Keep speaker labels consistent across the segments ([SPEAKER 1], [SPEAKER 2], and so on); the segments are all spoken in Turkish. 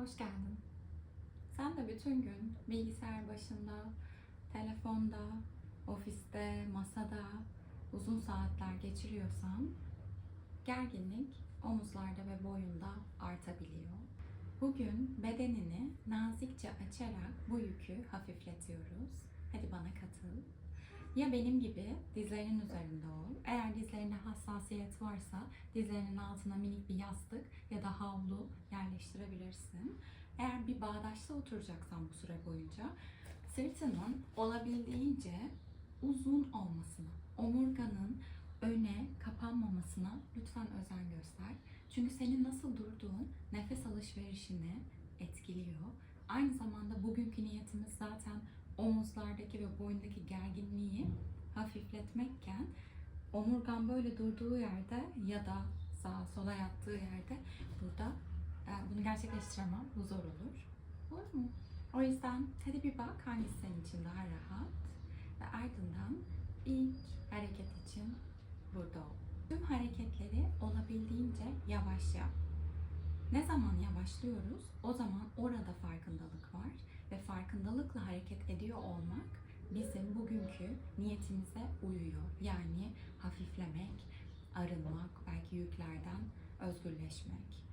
[SPEAKER 1] hoş geldin. Sen de bütün gün bilgisayar başında, telefonda, ofiste, masada uzun saatler geçiriyorsan gerginlik omuzlarda ve boyunda artabiliyor. Bugün bedenini nazikçe açarak bu yükü hafifletiyoruz. Hadi bana katıl. Ya benim gibi dizlerinin üzerinde ol. Eğer dizlerinde hassasiyet varsa dizlerinin altına minik bir yastık ya da havlu yerleştirebilirsin. Eğer bir bağdaşta oturacaksan bu süre boyunca sırtının olabildiğince uzun olmasına, omurganın öne kapanmamasına lütfen özen göster. Çünkü senin nasıl durduğun nefes alışverişini etkiliyor. Aynı zamanda bugünkü niyetimiz zaten omuzlardaki ve boyundaki gerginliği hafifletmekken omurgan böyle durduğu yerde ya da sağa sola yattığı yerde burada e, bunu gerçekleştiremem. Bu zor olur. Olur mu? O yüzden hadi bir bak hangisi senin için daha rahat ve ardından ilk hareket için burada ol. Tüm hareketleri olabildiğince yavaş yap. Ne zaman yavaşlıyoruz? O zaman orada farkındalık var ve farkındalıkla hareket ediyor olmak bizim bugünkü niyetimize uyuyor. Yani hafiflemek, arınmak, belki yüklerden özgürleşmek.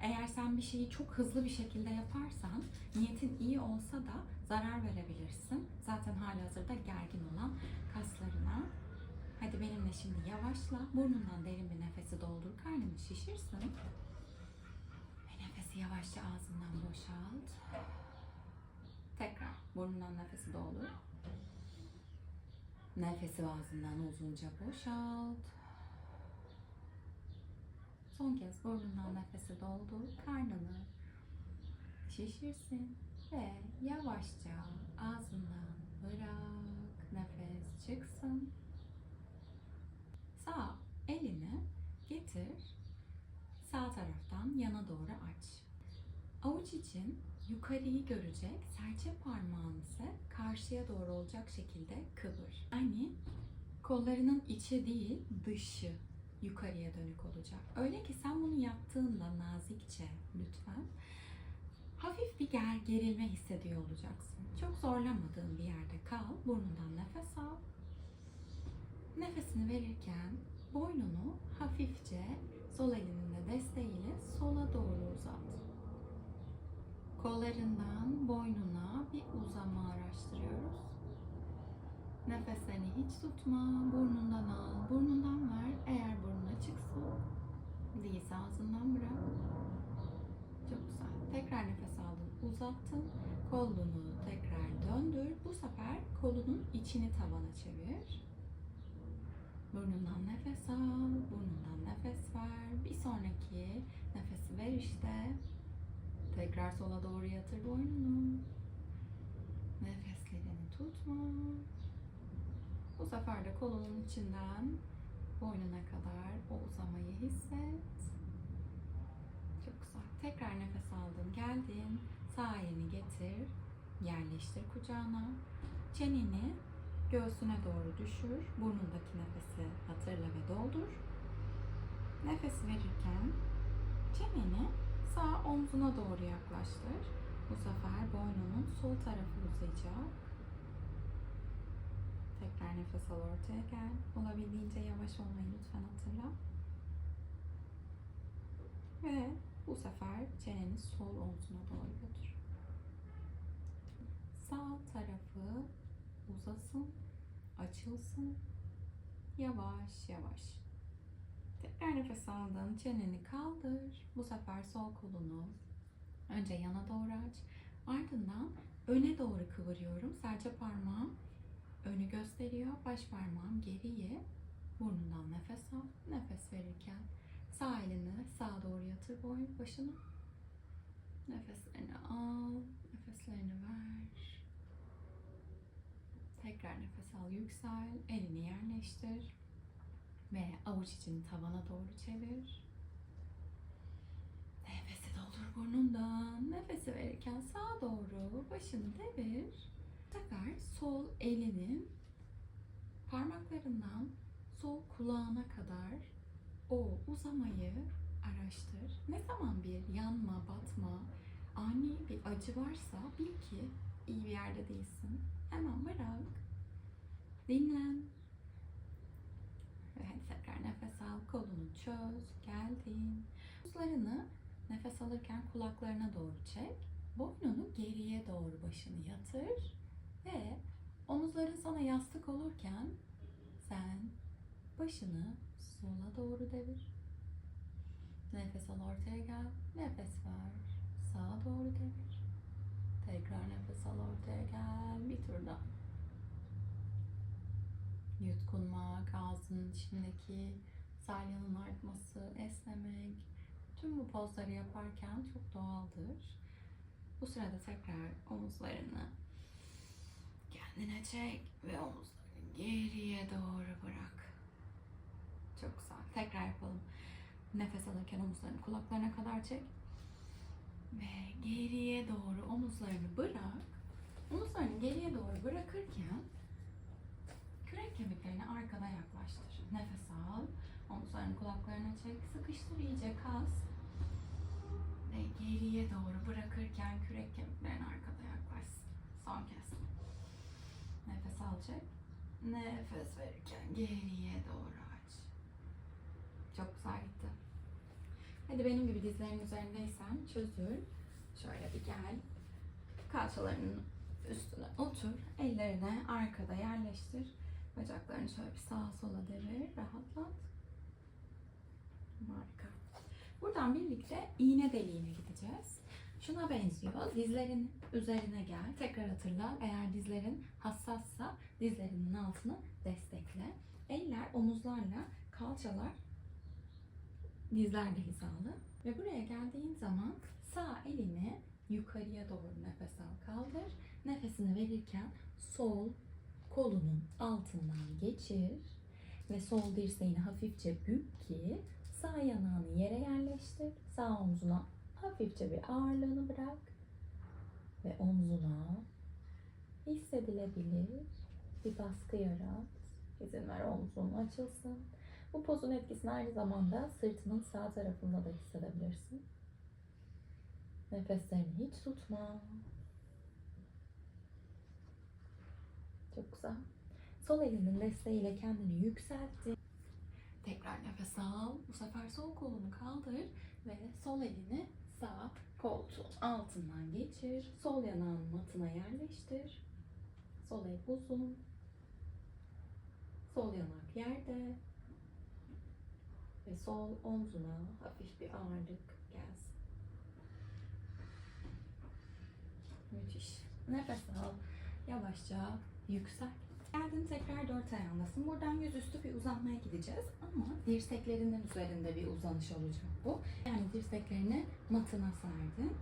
[SPEAKER 1] Eğer sen bir şeyi çok hızlı bir şekilde yaparsan, niyetin iyi olsa da zarar verebilirsin. Zaten halihazırda gergin olan kaslarına. Hadi benimle şimdi yavaşla. Burnundan derin bir nefesi doldur. Karnını şişirsin. Ve nefesi yavaşça ağzından boşalt. Tekrar burnundan nefesi doldur. Nefesi ağzından uzunca boşalt. Son kez burnundan nefesi doldur. Karnını şişirsin ve yavaşça ağzından bırak. Nefes çıksın. Sağ elini getir. Sağ taraftan yana doğru aç. Avuç için yukarıyı görecek, serçe parmağın ise karşıya doğru olacak şekilde kıvır. Yani kollarının içi değil, dışı yukarıya dönük olacak. Öyle ki sen bunu yaptığında nazikçe lütfen hafif bir ger gerilme hissediyor olacaksın. Çok zorlamadığın bir yerde kal, burnundan nefes al. Nefesini verirken boynunu hafifçe sol elinin de desteğiyle sola doğru uzat. Kollarından boynuna bir uzama araştırıyoruz. Nefeslerini hiç tutma, burnundan al, burnundan ver. Eğer burnun açıksa, değilse ağzından bırak. Çok güzel. Tekrar nefes aldın, uzattın. Kolunu tekrar döndür. Bu sefer kolunun içini tavana çevir. Burnundan nefes al, burnundan nefes ver. Bir sonraki nefesi ver işte. Tekrar sola doğru yatır boynunu. Nefeslerini tutma. Bu sefer de kolunun içinden boynuna kadar o uzamayı hisset. Çok güzel. Tekrar nefes aldın, geldin. Sağ elini getir, yerleştir kucağına. Çeneni göğsüne doğru düşür. Burnundaki nefesi hatırla ve doldur. Nefes verirken çeneni sağ omzuna doğru yaklaştır. Bu sefer boynunun sol tarafı uzayacak. Tekrar nefes al ortaya gel. Olabildiğince yavaş olmayı lütfen hatırla. Ve bu sefer çeneni sol omzuna doğru götür. Sağ tarafı uzasın, açılsın. Yavaş yavaş. Tekrar nefes aldın. Çeneni kaldır. Bu sefer sol kolunu önce yana doğru aç. Ardından öne doğru kıvırıyorum. Serçe parmağım önü gösteriyor. Baş parmağım geriye. Burnundan nefes al. Nefes verirken sağ elini sağa doğru yatır boyun başına. Nefeslerini al. Nefeslerini ver. Tekrar nefes al, yüksel. Elini yerleştir. Ve avuç içini tavana doğru çevir. Nefesi doldur burnundan. Nefesi verirken sağa doğru başını devir. Sefer sol elinin parmaklarından sol kulağına kadar o uzamayı araştır. Ne zaman bir yanma, batma ani bir acı varsa bil ki iyi bir yerde değilsin. Hemen bırak. Dinlen. Ve hadi tekrar nefes al. Kolunu çöz. Geldin. Omuzlarını nefes alırken kulaklarına doğru çek. Boynunu geriye doğru başını yatır. Ve omuzların sana yastık olurken sen başını sola doğru devir. Nefes al ortaya gel. Nefes ver. Sağa doğru devir. Tekrar nefes al ortaya gel. Bir tur daha. Yutkunmak, ağzının içindeki salyanın artması, esnemek. Tüm bu pozları yaparken çok doğaldır. Bu sırada tekrar omuzlarını kendine çek ve omuzlarını geriye doğru bırak. Çok güzel. Tekrar yapalım. Nefes alırken omuzlarını kulaklarına kadar çek. Ve geriye doğru omuzlarını bırak. Omuzlarını geriye doğru bırakırken kemiklerini arkada yaklaştır. Nefes al. Omuzlarını kulaklarına çek. Sıkıştır iyice kas. Ve geriye doğru bırakırken kürek kemiklerini arkada yaklaşsın. Son kez. Nefes al çek. Nefes verirken geriye doğru aç. Çok güzel gitti. Hadi benim gibi dizlerin üzerindeysen çözül. Şöyle bir gel. Kalçalarının üstüne otur. Ellerini arkada yerleştir. Bacaklarını şöyle bir sağa sola devir. Rahatlat. Harika. Buradan birlikte iğne deliğine gideceğiz. Şuna benziyor. Dizlerin üzerine gel. Tekrar hatırla. Eğer dizlerin hassassa dizlerinin altını destekle. Eller omuzlarla, kalçalar dizler de hizalı. Ve buraya geldiğin zaman sağ elini yukarıya doğru nefes al kaldır. Nefesini verirken sol kolunun altından geçir ve sol dirseğini hafifçe bük ki sağ yanağını yere yerleştir. Sağ omzuna hafifçe bir ağırlığını bırak ve omzuna hissedilebilir bir baskı yarat. İzin ver omzun açılsın. Bu pozun etkisini aynı zamanda sırtının sağ tarafında da hissedebilirsin. Nefeslerini hiç tutma. Çok güzel. Sol elinin desteğiyle kendini yükseltti. Tekrar nefes al. Bu sefer sol kolunu kaldır ve sol elini sağ koltuğun altından geçir. Sol yanağın matına yerleştir. Sol el uzun. Sol yanak yerde. Ve sol omzuna hafif bir ağırlık gelsin. Müthiş. Nefes al. Yavaşça yüksel. Geldin tekrar dört ayağındasın. Buradan yüzüstü bir uzanmaya gideceğiz. Ama dirseklerinin üzerinde bir uzanış olacak bu. Yani dirseklerini matına sardın.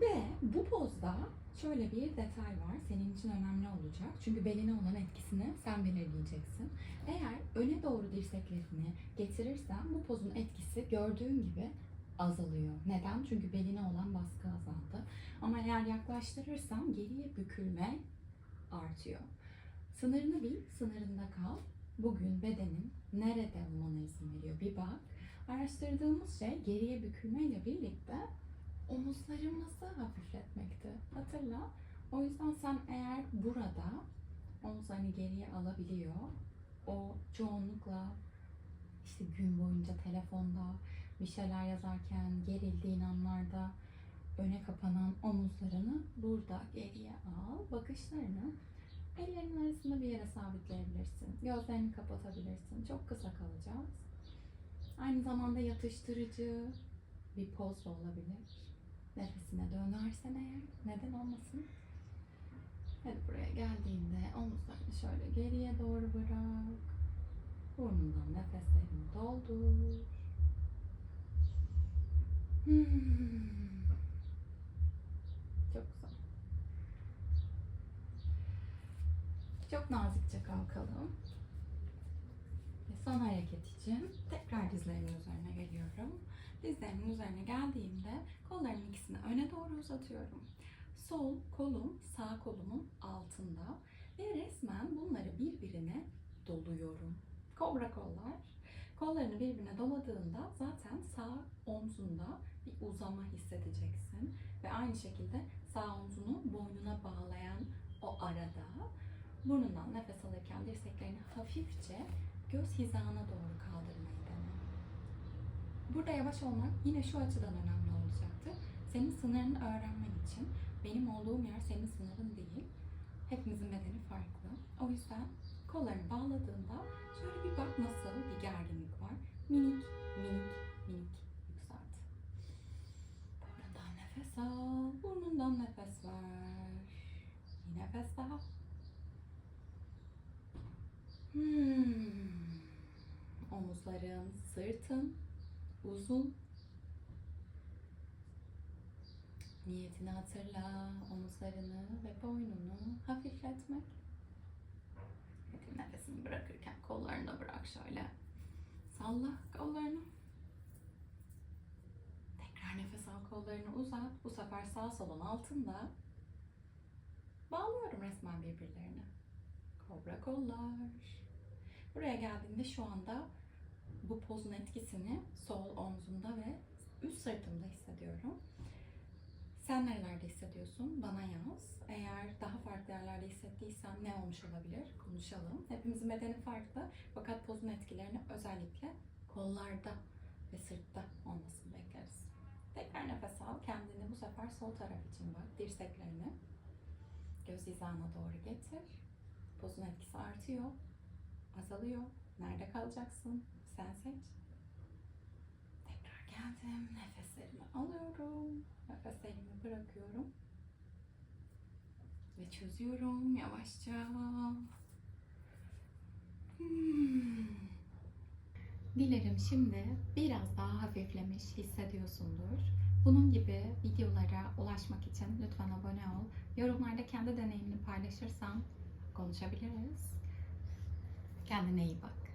[SPEAKER 1] Ve bu pozda şöyle bir detay var. Senin için önemli olacak. Çünkü beline olan etkisini sen belirleyeceksin. Eğer öne doğru dirseklerini getirirsen bu pozun etkisi gördüğün gibi azalıyor. Neden? Çünkü beline olan baskı azaldı. Ama eğer yaklaştırırsam geriye bükülme artıyor. Sınırını bil, sınırında kal. Bugün bedenin nerede olmana izin veriyor bir bak. Araştırdığımız şey geriye bükülmeyle birlikte omuzlarımızı hafifletmekti. Hatırla. O yüzden sen eğer burada omuzlarını geriye alabiliyor, o çoğunlukla işte gün boyunca telefonda bir şeyler yazarken gerildiğin anlarda öne kapanan omuzlarını burada geriye al. Bakışlarını ellerinin arasında bir yere sabitleyebilirsin. Gözlerini kapatabilirsin. Çok kısa kalacağız. Aynı zamanda yatıştırıcı bir poz da olabilir. Nefesine dönersen eğer neden olmasın? Hadi buraya geldiğinde omuzlarını şöyle geriye doğru bırak. Burnundan nefeslerini doldur. Hmm. Çok güzel. Çok nazikçe kalkalım. Ve son hareket için tekrar dizlerimin üzerine geliyorum. Dizlerimin üzerine geldiğimde kollarımın ikisini öne doğru uzatıyorum. Sol kolum sağ kolumun altında ve resmen bunları birbirine doluyorum. Kobra kollar. Kollarını birbirine doladığında zaten sağ omzunda bir uzama hissedeceksin. Ve aynı şekilde sağ omzunu boynuna bağlayan o arada burnundan nefes alırken dirseklerini hafifçe göz hizana doğru kaldırmayı dene. Burada yavaş olmak yine şu açıdan önemli olacaktır. Senin sınırını öğrenmen için benim olduğum yer senin sınırın değil. Hepimizin bedeni farklı. O yüzden kollarını bağladığında şöyle bir bak nasıl bir gerginlik var. Minik, minik, minik yükselt. Burnundan nefes al, burnundan nefes ver. Bir nefes daha. Hmm. Omuzların, sırtın uzun. Niyetini hatırla, omuzlarını ve boynunu hafifletmek. Hadi nefesini bırakırken kollarını bırak şöyle. Salla kollarını. Tekrar nefes al kollarını uzat. Bu sefer sağ solun altında. Bağlıyorum resmen birbirlerine. Kobra kollar. Buraya geldiğimde şu anda bu pozun etkisini sol omzumda ve üst sırtımda hissediyorum. Sen nerelerde hissediyorsun? Bana yaz. Eğer daha farklı yerlerde hissettiysen ne olmuş olabilir? Konuşalım. Hepimizin bedeni farklı. Fakat pozun etkilerini özellikle kollarda ve sırtta olmasını bekleriz. Tekrar nefes al. Kendini bu sefer sol taraf için bak. Dirseklerini göz hizana doğru getir. Pozun etkisi artıyor. Azalıyor. Nerede kalacaksın? Sen seç. Tekrar geldim. Nefeslerimi alıyorum. Nefeslerimi bırakıyorum. Ve çözüyorum yavaşça. Hmm. Dilerim şimdi biraz daha hafiflemiş hissediyorsundur. Bunun gibi videolara ulaşmak için lütfen abone ol. Yorumlarda kendi deneyimini paylaşırsan konuşabiliriz. Kendine iyi bak.